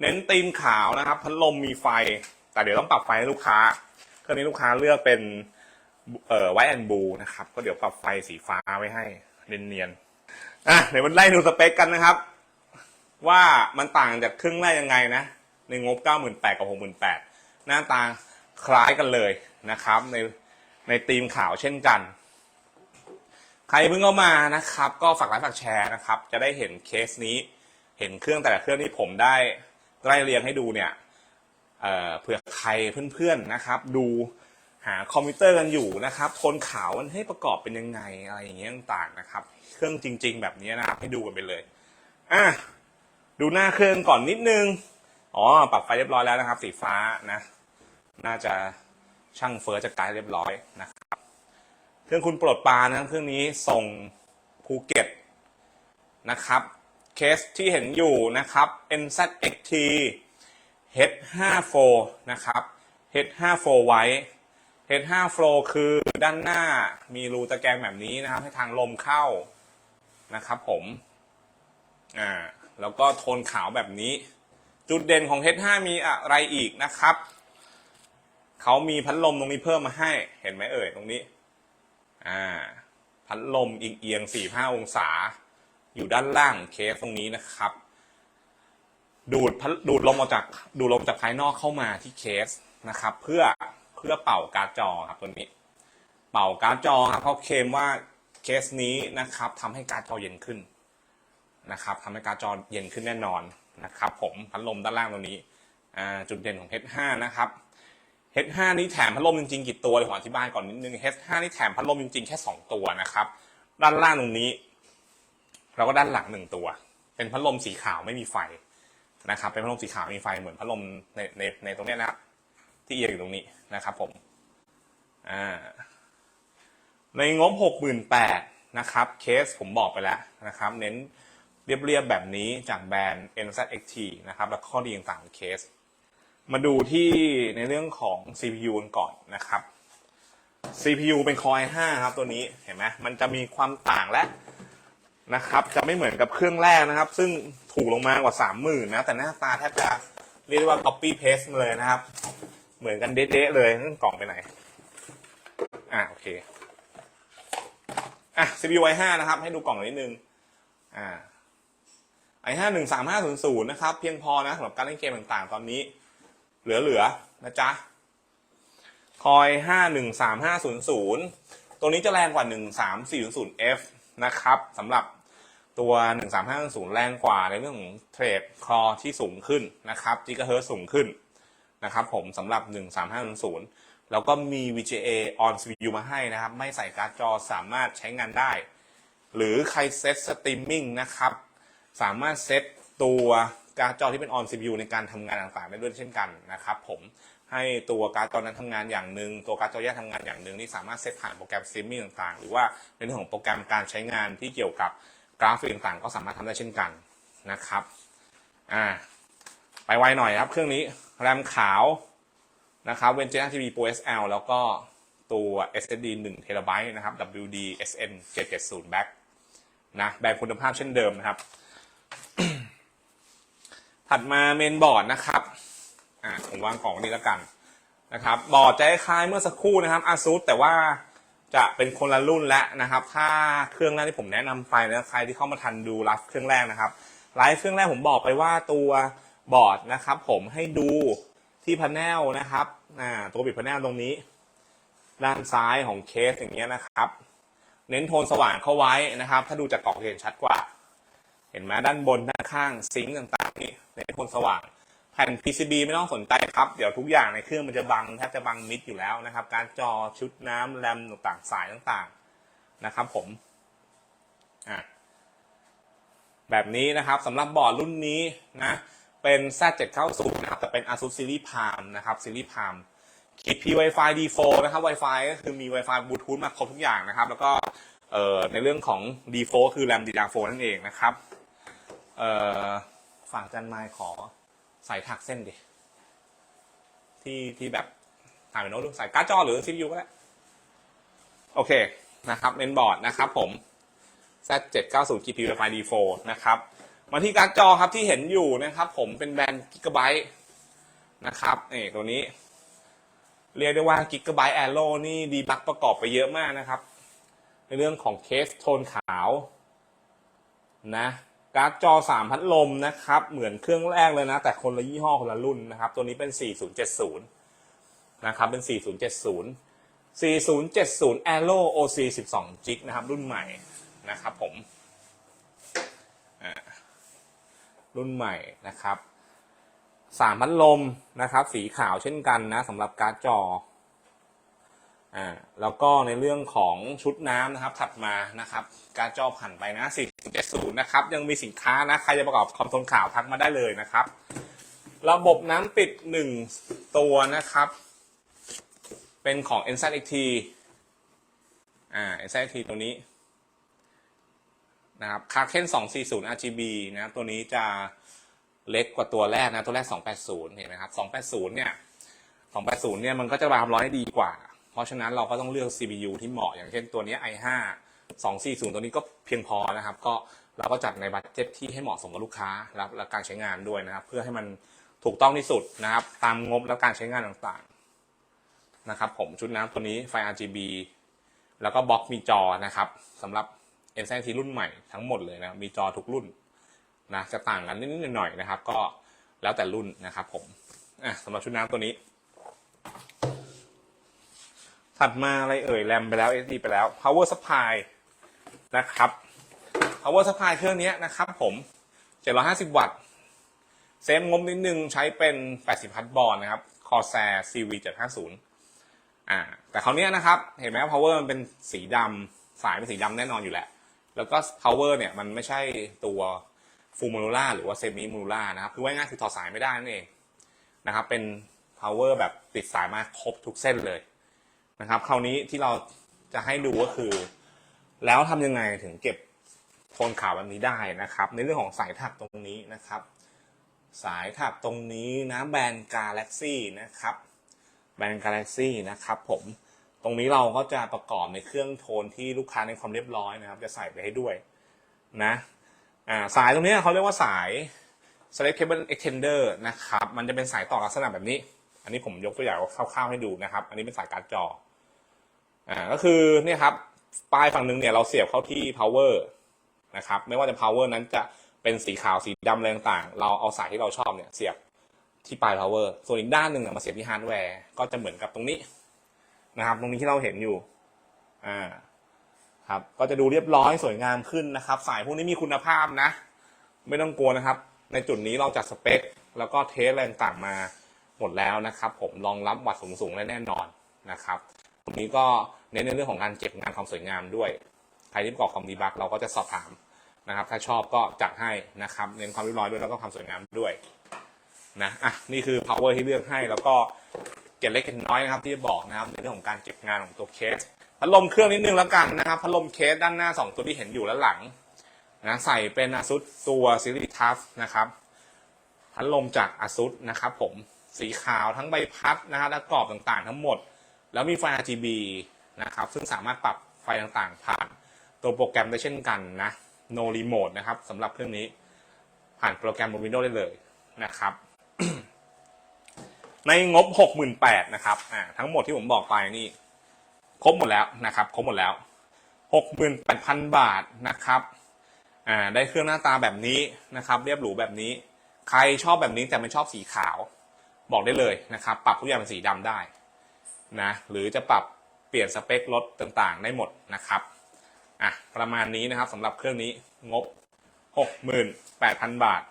เน้นธีมขาวนะครับ พัดลมมีไฟ แต่เดี๋ยวต้องปรับไฟให้ลูกค้าเครื่องนี้ลูกค้าเลือกเป็นเอ่อไวแอนบูนะครับ ก็เดี๋ยวปรับไฟสีฟ้าไว้ให้เนียนๆอะเดี๋ยวมันไล่ดูสเปคกันนะครับ ว่ามันต่างจากเครื่องแรกยังไงนะ ในงบ 98,000กับ68,000หน้าตาคล้ายกันเลยนะครับ ในในธีมขาวเช่นกัน ใครเพิ่งเข้ามานะครับ ก็ฝากไลค์ฝากแชร์นะครับ จะได้เห็นเคสนี้ เห็นเครื่องแต่ละเครื่องที่ผมได้ ไล่เรียงให้ดูเนี่ยเเผื่อใครเพื่อนๆนะครับ ดูหาคอมพิวเตอร์กันอยู่นะครับโทนขาวมันให้ประกอบเป็นยังไงอะไรอย่างเงี้ยต่างๆนะครับ เครื่องจริง ๆ แบบนี้นะครับให้ดูกันไปเลยอะดูหน้าเครื่องก่อนนิดนึงอ๋อปรับไฟเรียบร้อยแล้วนะครับ สีฟ้านะ น่าจะช่างเฟิร์จัดการเรียบร้อยนะครับ เครื่องคุณปรดปรานะเครื่องนี้ส่งภูเก็ตนะครับ เคสที่เห็นอยู่นะครับ NZXT H54 นะครับ H54 ไว้ H54 คือด้านหน้ามีรูตะแกรงแบบนี้นะครับ ให้ทางลมเข้านะครับผมอ่าแล้วก็โทนขาวแบบนี้ จุดเด่นของ H5 มีอะไรอีกนะครับเขามีพัดลมตรงนี้เพิ่มมาให้เห็นไหมเอ่ยตรงนี้อ่าพัดลมเอียงๆสี่ห้าองศา อยู่ด้านล่างเคสตรงนี้นะครับ ดูดพัดดูดลมออกจากดูดลมจากภายนอกเข้ามาที่เคสนะครับ เพื่อเพื่อเป่าการ์ดจอครับตัวนี้ เป่าการ์ดจอครับเขาเคลมว่าเคสนี้นะครับทำให้การ์ดจอเย็นขึ้นนะครับทำให้การ์ดจอเย็นขึ้นแน่นอนนะครับ ผมพัดลมด้านล่างตรงนี้จุดเด่นของ H5 นะครับ H5 นี่แถมพัดลมจริงๆกี่ตัวเดี๋ยวผมอธิบายก่อนนิดนึง H5 นี่แถมพัดลมจริงๆแค่ 2 ตัวนะครับ ด้านล่างตรงนี้ แล้วก็ด้านหลังหนึ่งตัว เป็นพัดลมสีขาวไม่มีไฟนะครับ เป็นพัดลมสีขาวมีไฟเหมือนพัดลมในในในตรงนี้นะครับที่เอียงอยู่ตรงนี้นะครับผมอ่าในงบ68,000นะครับเคสผมบอกไปแล้วนะครับ เน้นเรียบๆแบบนี้จากแบรนด์ NZXT นะครับ แล้วข้อดีต่างๆของเคส มาดูที่ในเรื่องของ CPU กันก่อนนะครับ CPU เป็น Core i5 ครับตัวนี้เห็นไหมมันจะมีความต่างและ นะครับ จะไม่เหมือนกับเครื่องแรกนะครับ ซึ่งถูกลงมากว่า30,000นนะ แต่หน้าตาแทบจะเรียกได้ว่า copy paste มาเลยนะครับ เหมือนกันเด๊ะๆเลยนั่นกล่องไปไหน อะโอเค อะ CPU i5 นะครับ ให้ดูกล่องนิดนึง อ่า i5 13500 นะครับ เพียงพอนะสำหรับการเล่นเกมต่างๆ ตอนนี้ เหลือๆ นะจ๊ะคอย 513500 ตัวนี้จะแรงกว่า 13400F นะครับสำหรับตัว 13500แรงกว่าในเรื่องของเทรดคอที่สูงขึ้นนะครับจิกะเฮิร์สูงขึ้นนะครับผมสำหรับ 13500แล้วก็มี VGA on CPU มาให้นะครับ ไม่ใส่การ์ดจอสามารถใช้งานได้ หรือใครเซตสตรีมมิ่งนะครับ สามารถเซตตัวการ์ดจอที่เป็น on CPU ในการทำงานต่างๆได้ด้วยเช่นกันนะครับผม ให้ตัวการ์ดจอนั้นทำงานอย่างหนึ่งตัวการ์ดจอแยกทำงานอย่างหนึ่งนี่สามารถเซตผ่านโปรแกรมสตรีมมิ่งต่างๆ หรือว่าในเรื่องของโปรแกรมการใช้งานที่เกี่ยวกับกราฟิกต่างๆ ก็สามารถทำได้เช่นกันนะครับอ่าไปไวหน่อยครับเครื่องนี้แรมขาวนะครับเวนเจ r ทีวี Pro SL แล้วก็ตัว SSD 1 t b นะครับ WD SN 770 Back นะแบรนด์คุณภาพเช่นเดิมนะครับ ถัดมาเมนบอร์ดนะครับ อ่าผมวางกล่องนี้แล้วกันนะครับบอร์ดจะคล้ายเมื่อสักครู่นะครับ ASUS แต่ว่าจะเป็นคนละรุ่นแล้วนะครับ ถ้าเครื่องแรกที่ผมแนะนำไปนะใครที่เข้ามาทันดูไลฟ์เครื่องแรกนะครับไลฟ์เครื่องแรกผมบอกไปว่าตัวบอร์ดนะครับ ผมให้ดูที่พาแนลนะครับตัวบิดพาแนลตรงนี้ ด้านซ้ายของเคสอย่างเงี้ยนะครับ เน้นโทนสว่างเข้าไว้นะครับ ถ้าดูจากกล่องเห็นชัดกว่า เห็นไหมด้านบนด้านข้างซิงค์ต่างๆนี่ในโทนสว่าง แผ่น PCB ไม่ต้องสนใจครับ เดี๋ยวทุกอย่างในเครื่องมันจะบังแทบจะบังมิดอยู่แล้วนะครับ การจอชุดน้ำแรมต่างๆ สายต่างๆนะครับผมอะแบบนี้นะครับสำหรับบอร์ดรุ่นนี้นะเป็น Z790 นะครับแต่เป็น ASUS Series Palm นะครับ Series Palm ขีด P Wi-Fi D4 นะครับ Wi-Fi ก็คือมี Wi-Fi บลูทูธมาครบทุกอย่างนะครับ แล้วก็เอ่อในเรื่องของ D4 คือ RAM DDR4 นั่นเองนะครับเอ่อฝากจันไมค์ขอ ใส่ถักเส้นดิ ที่ที่แบบถ่ายเป็นโน้ตใส่การ์ดจอหรือ CPU ก็ได้ โอเคนะครับเมนบอร์ดนะครับผม Z790 GPU Wi-Fi D4 นะครับ มาที่การ์ดจอครับที่เห็นอยู่นะครับ ผมเป็นแบรนด์กิกะไบต์นะครับนี่ตัวนี้ เรียกได้ว่า Gigabyte Aero นี่ดีบักประกอบไปเยอะมากนะครับ ในเรื่องของเคสโทนขาวนะ การ์ดจอ 3 พัดลมนะครับ เหมือนเครื่องแรกเลยนะ แต่คนละยี่ห้อคนละรุ่นนะครับ ตัวนี้เป็น 4070 นะครับ เป็น 4070 4070 Aero OC 12 g นะครับ รุ่นใหม่นะครับผมอ่ารุ่นใหม่นะครับ สามพัดลมนะครับ สีขาวเช่นกันนะสำหรับการ์ดจอ อ่าแล้วก็ในเรื่องของชุดน้ำนะครับถัดมานะครับการจอผ่านไปนะ470นะครับยังมีสินค้านะใครจะประกอบคอมโทนข่าวทักมาได้เลยนะครับ ระบบน้ำปิด 1 ตัวนะครับ เป็นของ n z x t อ่า n z x t ตัวนี้นะครับคาเคน240 RGB นะตัวนี้จะเล็กกว่าตัวแรกนะ ตัวแรก 280 เห็นไหมครับ 280 เนี่ย 280 เนี่ย มันก็จะระบายความร้อนได้ดีกว่า เพราะฉะนั้นเราก็ต้องเลือก CPU ที่เหมาะอย่างเช่นตัวนี้ i5 240 ตัวนี้ก็เพียงพอนะครับ ก็เราก็จัดในบัตเจ็ตที่ให้เหมาะสมกับลูกค้าและและการใช้งานด้วยนะครับ เพื่อให้มันถูกต้องที่สุดนะครับ ตามงบและการใช้งานต่างๆนะครับ ผมชุดน้ำตัวนี้ไฟ RGB แล้วก็บล็อกมีจอนะครับสำหรับ n อ t รุ่นใหม่ทั้งหมดเลยนะมีจอทุกรุ่นนะจะต่างกันนิดๆหน่อยๆนะครับ ก็แล้วแต่รุ่นนะครับ ผมอะสำหรับชุดน้ำตัวนี้ ถัดมาอะไรเอ่ยแรมไปแล้ว SD ไปแล้ว power supply นะครับ power supply เครื่องนี้นะครับผม 750 วัตต์ เซฟงบนิดนึงใช้เป็น 80 พัทบอลนะครับ Corsair CV 750อ่าแต่คราวนี้นะครับ เห็นไหม power มันเป็นสีดำสายเป็นสีดำแน่นอนอยู่แหละแล้วก็ power เนี่ยมันไม่ใช่ตัวฟูมูล่าหรือว่าเซมิมูล่านะครับ คือว่าง่ายๆคือถอดสายไม่ได้นั่นเองนะครับ เป็น power แบบติดสายมาครบทุกเส้นเลย นะครับ คราวนี้ที่เราจะให้ดูก็คือ แล้วทำยังไงถึงเก็บโทนขาวแบบนี้ได้นะครับ ในเรื่องของสายถักตรงนี้นะครับ สายถักตรงนี้นะแบรนด์ Galaxy นะครับแบรนด์ Galaxy นะครับผมตรงนี้เราก็จะประกอบในเครื่องโทนที่ลูกค้าในความเรียบร้อยนะครับ จะใส่ไปให้ด้วยนะอ่าสายตรงนี้เขาเรียกว่าสาย select cable extender นะครับ มันจะเป็นสายต่อลักษณะแบบนี้ อันนี้ผมยกตัวอย่างคร่าวๆให้ดูนะครับ อันนี้เป็นสายการ์ดจอ อ่า ก็คือเนี่ยครับ ปลายฝั่งหนึ่งเนี่ยเราเสียบเข้าที่ power นะครับ ไม่ว่าจะ power นั้นจะเป็นสีขาวสีดำอะไรต่างๆ เราเอาสายที่เราชอบเนี่ยเสียบที่ปลาย power ส่วนอีกด้านหนึ่งมาเสียบที่ hardware ก็จะเหมือนกับตรงนี้นะครับ ตรงนี้ที่เราเห็นอยู่ อ่า ครับ ก็จะดูเรียบร้อยสวยงามขึ้นนะครับ สายพวกนี้มีคุณภาพนะ ไม่ต้องกลัวนะครับ ในจุดนี้เราจัดสเปค แล้วก็เทสอะไรต่างๆมา หมดแล้วนะครับ ผมรองรับวัตต์สูงๆและแน่นอนนะครับตรงนี้ก็เน้นในเรื่องของการเก็บงานความสวยงามด้วย ใครที่ประกอบคอมดีบักเราก็จะสอบถามนะครับ ถ้าชอบก็จัดให้นะครับ เน้นความเรียบร้อยด้วยแล้วก็ความสวยงามด้วยนะอะนี่คือ power ที่เลือกให้แล้วก็เก็บเล็กเก็บน้อยนะครับ ที่จะบอกนะครับในเรื่องของการเก็บงานของตัวเคสพัดลมเครื่องนิดนึงแล้วกันนะครับพัดลมเคสด้านหน้า 2 ตัวที่เห็นอยู่แล้วหลังนะใส่เป็น ASUS ตัวซีรีส์ทัฟนะครับพัดลมจาก ASUS นะครับผม สีขาวทั้งใบพัดนะฮะและกรอบต่างๆ ทั้งหมด แล้วมีไฟ RGB นะครับซึ่งสามารถปรับไฟต่างๆ ผ่านตัวโปรแกรมได้เช่นกันนะ no remote นะครับสำหรับเครื่องนี้ผ่านโปรแกรมบน Windows ได้เลยนะครับ ในงบ 68,000นะครับทั้งหมดที่ผมบอกไปนี่ ครบหมดแล้วนะครับครบหมดแล้วหกหมื่นแปดพันบาทนะครับได้เครื่องหน้าตาแบบนี้นะครับ เรียบหรูแบบนี้ ใครชอบแบบนี้แต่ไม่ชอบสีขาว บอกได้เลยนะครับ ปรับทุกอย่างเป็นสีดำได้นะหรือจะปรับเปลี่ยนสเปครถต่างๆ ได้หมดนะครับอะประมาณนี้นะครับสำหรับเครื่องนี้งบ 68,000 บาท